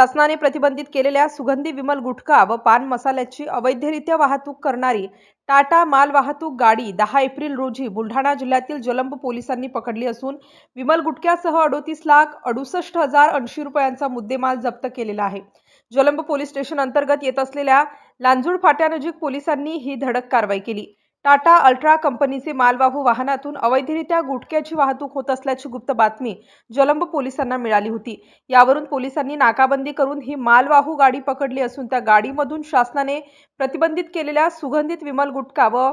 शासनाने प्रतिबंधित केलेल्या सुगंधी विमल गुटखा व पान मसाल्याची अवैधरित्या वाहतूक करणारी टाटा माल वाहतूक गाडी दहा एप्रिल रोजी बुलढाणा जिल्ह्यातील जलंब पोलिसांनी पकडली असून विमल गुटख्यासह अडोतीस लाख अडुसष्ट हजार ऐंशी रुपयांचा मुद्देमाल जप्त केलेला आहे. जलंब पोलीस स्टेशन अंतर्गत येत असलेल्या लांजूड फाट्यानजीक पोलिसांनी ही धडक कारवाई केली. टाटा अल्ट्रा कंपनीचे मालवाहू वाहनातून अवैधरित्या गुटख्याची वाहतूक होत असल्याची गुप्त बातमी जलंब पोलिसांना मिळाली होती. यावरून पोलिसांनी नाकाबंदी करून ही मालवाहू गाडी पकडली असून त्या गाडीमधून शासनाने प्रतिबंधित केलेल्या सुगंधित विमल गुटखा व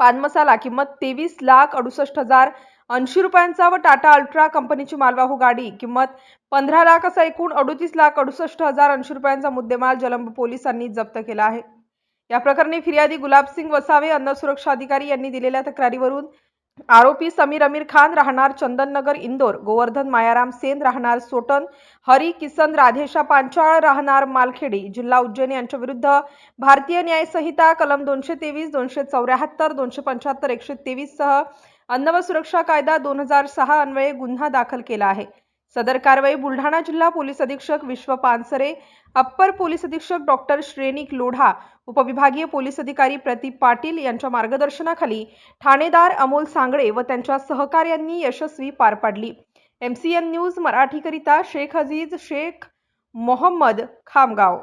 पानमसाला किंमत तेवीस लाख अडुसष्ट हजार ऐंशी रुपयांचा व टाटा अल्ट्रा कंपनीची मालवाहू गाडी किंमत पंधरा लाख असा एकूण अडुतीस लाख अडुसष्ट हजार ऐंशी रुपयांचा मुद्देमाल जलंब पोलिसांनी जप्त केला आहे. या प्रकरणी फिर्यादी गुलाबसिंग वसावे अन्न सुरक्षा अधिकारी यांनी दिलेल्या तक्रारीवरून आरोपी समीर अमीर खान राहणार चंदननगर इंदोर गोवर्धन मायाराम सेन राहणार सोटन हरी किसन राधेशा पांचाळ राहणार मालखेडी जिल्हा उज्जैन यांच्या विरुद्ध भारतीय न्याय संहिता कलम दोनशे तेवीस दोनशे चौऱ्याहत्तर दोनशे पंच्याहत्तर एकशे तेवीस सह अन्न व सुरक्षा कायदा दोन हजार सहा अन्वये गुन्हा दाखल केला आहे. सदर कारवाई बुलढाणा जिल्हा पोलीस अधीक्षक विश्व पानसरे अप्पर पोलीस अधीक्षक डॉक्टर श्रेनिक लोढा उपविभागीय पोलीस अधिकारी प्रदीप पाटील यांच्या मार्गदर्शनाखाली ठाणेदार अमोल सांगळे व त्यांच्या सहकार्यांनी यशस्वी पार पाडली. एम सी एन न्यूज मराठीकरिता शेख अजीज शेख मोहम्मद खामगाव.